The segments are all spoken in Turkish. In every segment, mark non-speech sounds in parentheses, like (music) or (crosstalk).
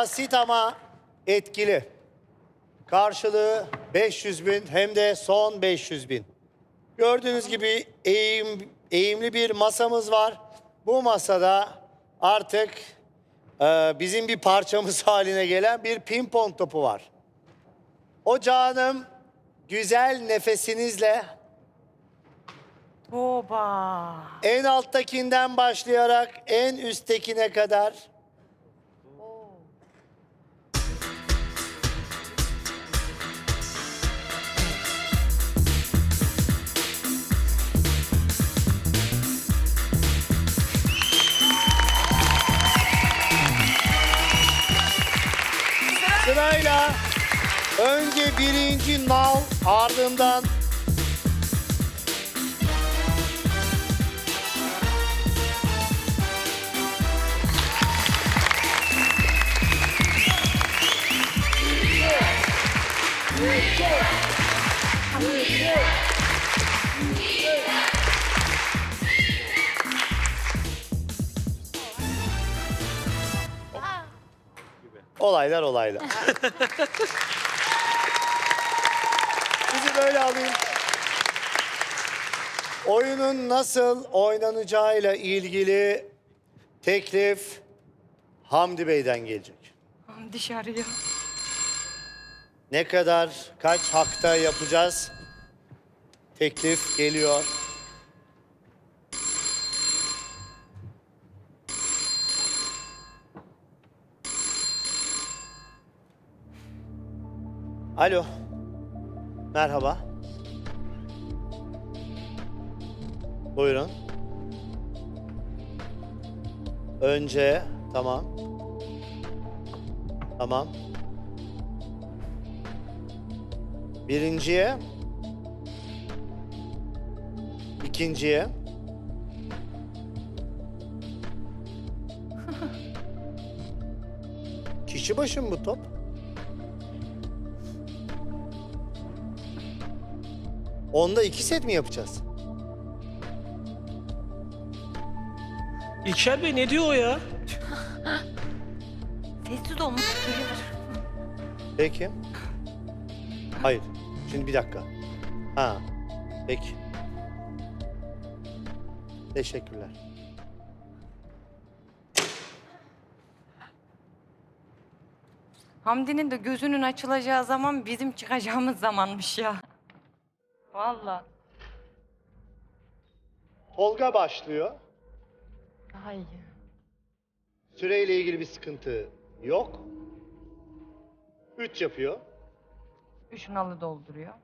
Basit ama etkili. Karşılığı 500 bin hem de son 500 bin. Gördüğünüz gibi eğim, eğimli bir masamız var. Bu masada artık e, bizim bir parçamız (laughs) haline gelen bir pimpon topu var. O canım güzel nefesinizle Oba. en alttakinden başlayarak en üsttekine kadar birinci nal ardından olaylar olaylar. (laughs) Sizi böyle alayım. Oyunun nasıl oynanacağıyla ilgili teklif Hamdi Bey'den gelecek. Dışarıya. Ne kadar, kaç hakta yapacağız? Teklif geliyor. Alo. Merhaba. Buyurun. Önce, tamam. Tamam. Birinciye. ikinciye. (laughs) Kişi başı mı bu top? Onda iki set mi yapacağız? İlker Bey ne diyor o ya? (laughs) Sessiz olmuş. Duyuyor. Peki. Hayır. Şimdi bir dakika. Ha. Peki. Teşekkürler. Hamdi'nin de gözünün açılacağı zaman bizim çıkacağımız zamanmış ya. Vallahi. Tolga başlıyor. Daha iyi. Süreyle ilgili bir sıkıntı yok. Üç yapıyor. Üç nalı dolduruyor.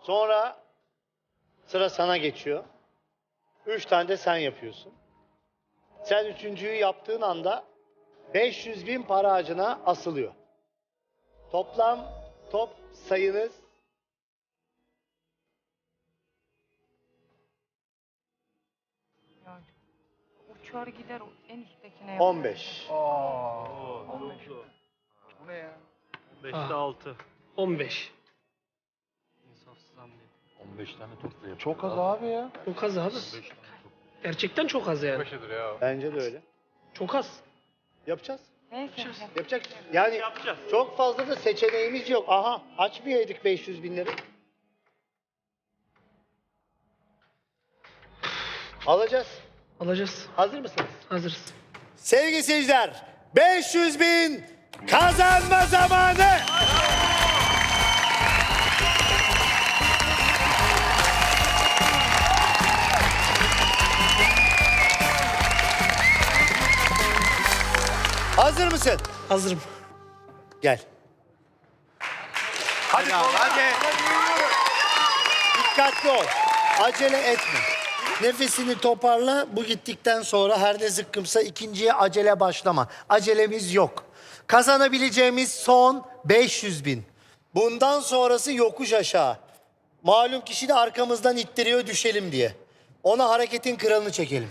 Sonra sıra sana geçiyor. Üç tane de sen yapıyorsun. Sen üçüncüyü yaptığın anda 500 bin para ağacına asılıyor. Toplam top sayınız Ya, uçar gider o en üsttekine. 15. 5'te 6. 15. 15 tane top da yapıyor. Çok az abi ya. Çok az abi. Gerçekten çok az yani. Başıdır ya. Bence de öyle. Çok az. Yapacağız. Neyse. Yapacak. Yani çok fazla da seçeneğimiz yok. Aha açmayaydık 500 binleri. Alacağız. Alacağız. Hazır mısınız? Hazırız. Sevgili seyirciler 500 bin kazanma zamanı. Hazır mısın? Hazırım. Gel. Hadi hadi. Dikkatli ol. Acele etme. Nefesini toparla. Bu gittikten sonra her ne zıkkımsa ikinciye acele başlama. Acelemiz yok. Kazanabileceğimiz son 500 bin. Bundan sonrası yokuş aşağı. Malum kişi de arkamızdan ittiriyor düşelim diye. Ona hareketin kralını çekelim.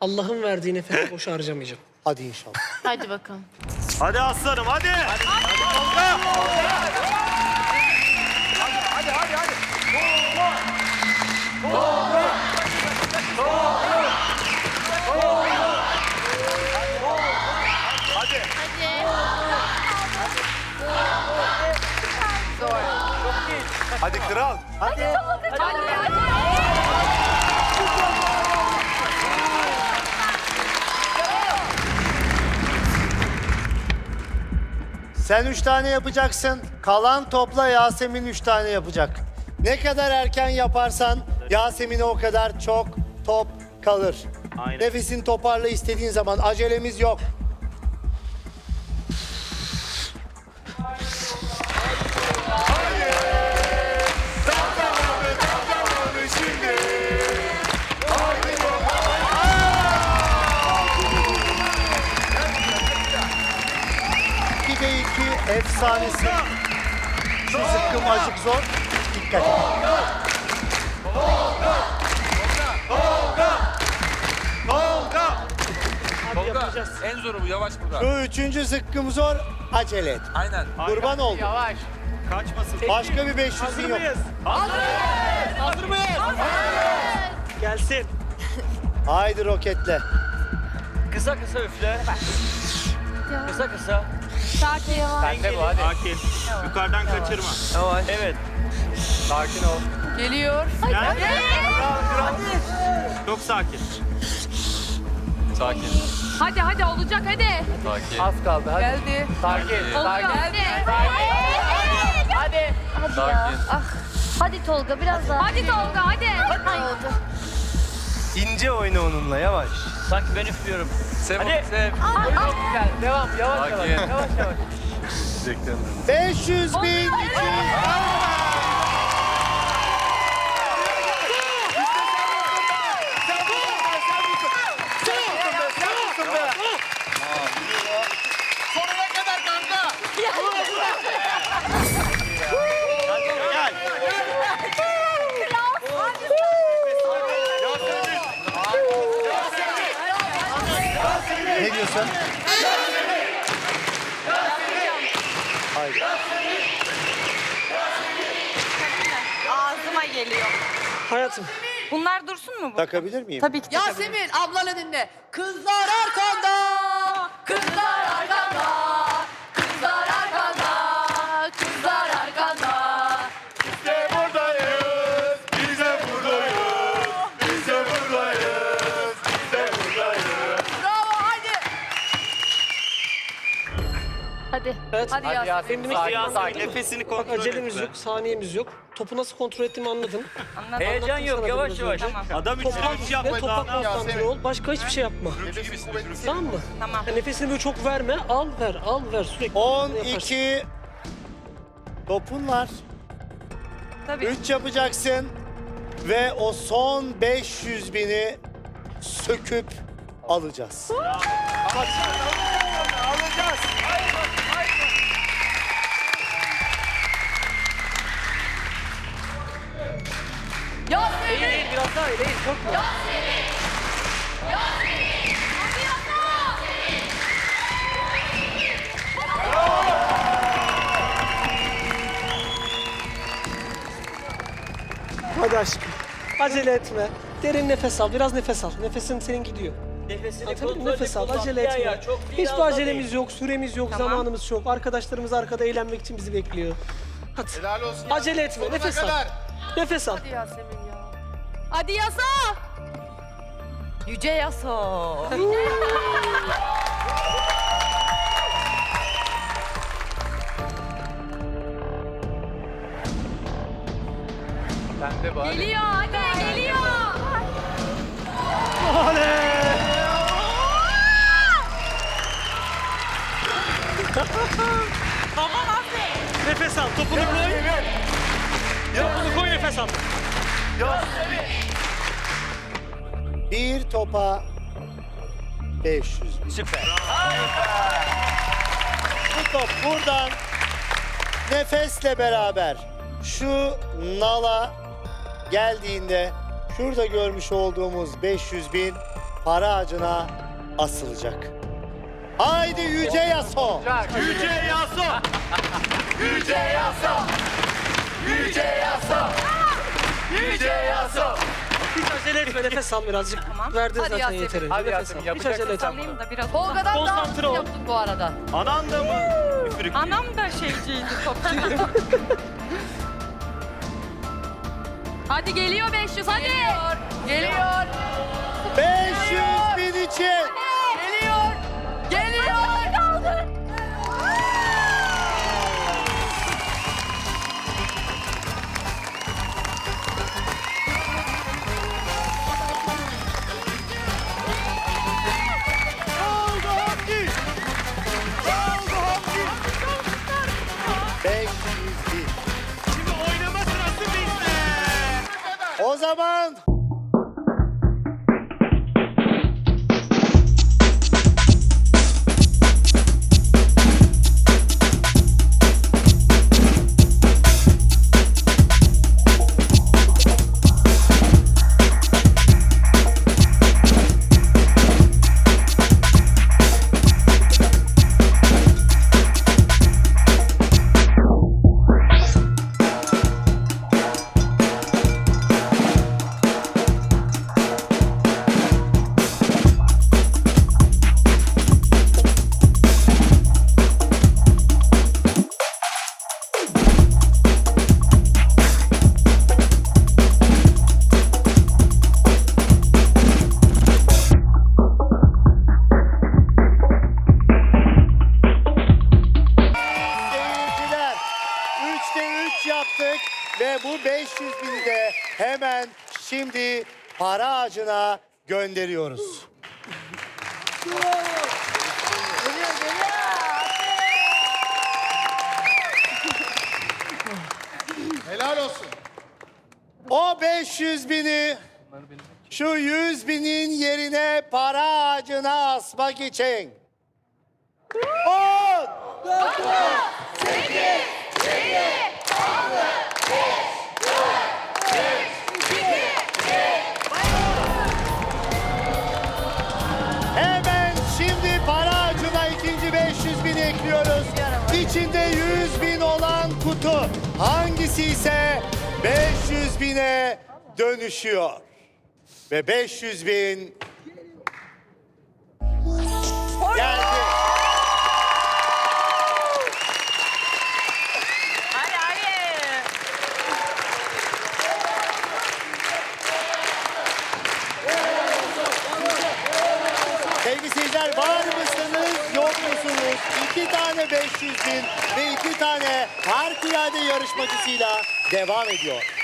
Allah'ın verdiği nefesi boş harcamayacağım. Hadi inşallah. Hadi bakalım. Hadi aslanım hadi. Hadi kral. Hadi. Hadi hadi. Sen üç tane yapacaksın. Kalan topla Yasemin üç tane yapacak. Ne kadar erken yaparsan Yasemin'e o kadar çok top kalır. Aynen. Nefesini toparla istediğin zaman. Acelemiz yok. sahnesi. Şu zıkkım acık zor. Dikkat edin. Tolga! Abi Tolga! yapacağız. En zoru bu yavaş burada. Bu üçüncü zıkkım zor. Acele et. Aynen. Kurban oldu. Yavaş. Kaçmasın. Başka bir 500'ün yok. Hazır mıyız? Gelsin. Haydi roketle. Kısa kısa üfle. Kısa kısa. Sakin yavaş. Sende bu hadi. Akil. Yukarıdan kaçırma. Yavaş. Evet. Sakin ol. Geliyor. Hadi. Kral. Çok sakin. Sakin. Hadi hadi olacak hadi. Sakin. Az kaldı hadi. Geldi. Sakin. Sakin. Geldi. Hadi. Hadi. Sakin. Ah. Hadi Tolga biraz daha. Hadi Tolga hadi. Hadi. İnce oyna onunla yavaş. Sanki ben üflüyorum. Sev Hadi. Hadi. Sev. Çok güzel. Devam. Yavaş yavaş. Yavaş yavaş. 500 bin için. diyorsun? Ağzıma geliyor. Hayatım. Bunlar dursun mu? bu? Takabilir miyim? Tabii ki. Yasemin ablanı dinle. Kızlar arka Hadi. Evet. Hadi, Hadi Yasemin. Yasemin. Sakin, Yasemin. sakin. Nefesini kontrol Bak, acelemiz yok, saniyemiz yok. Topu nasıl kontrol ettiğimi anladım. Anladım. Heyecan yok, yavaş yavaş. önce. Tamam. Adam için Topa hiç ve yapmadı. topa daha. Başka hiçbir şey yapma. Tamam mı? Tamam. Yani nefesini böyle çok verme. Al ver, al ver sürekli. 12 topun var. Tabii. 3 yapacaksın ve o son 500 bini söküp alacağız. Bak- Yasemin! Eğil, biraz daha eğil, eğil, korkma. Yasemin! Yasemin! Hadi aşkım. Acele etme. Derin nefes al. Biraz nefes al. Nefesin senin gidiyor. Nefesini Anladın? Nefes al. Acele etme. Ya, çok Hiçbir acelemiz yok. Süremiz yok. Tamam. Zamanımız çok. Arkadaşlarımız arkada eğlenmek için bizi bekliyor. Hadi. Helal olsun. Acele etme. Sonuna nefes kadar. al. Nefes al. Hadi Yasemin. Hadi yasa. Yüce yasa. Sende bari. Geliyor hadi geliyor. (laughs) tamam abi. Nefes al. Topunu bırak. Ya bunu koy nefes al. Ya. Bir topa 500 bin. Süper. Bu top buradan nefesle beraber şu nala geldiğinde şurada görmüş olduğumuz 500 bin para ağacına asılacak. Haydi Yüce Yaso. Yüce Yaso. Yüce Yaso. Yüce Yaso. Yüce Yaso. Hiç acele etme nefes al birazcık. Tamam. Verdin Hadi zaten yeteri. Hadi nefes al. Hiç acele et ama. Şey da biraz. Tolga'dan Konsantre daha ol. yaptım bu arada. Anan da mı? Anam da şeyciydi topçuydu. (laughs) Hadi geliyor 500. Hadi. Geliyor. Geliyor. 500 bin için. Zaman seyirciler şimdi para ağacına gönderiyoruz. Geliyor, Helal olsun. O 500 bini şu 100 binin yerine para ağacına asmak için. 10, 9, 8, ise 500 bine dönüşüyor. Ve 500 bin geldi. Devam ediyor.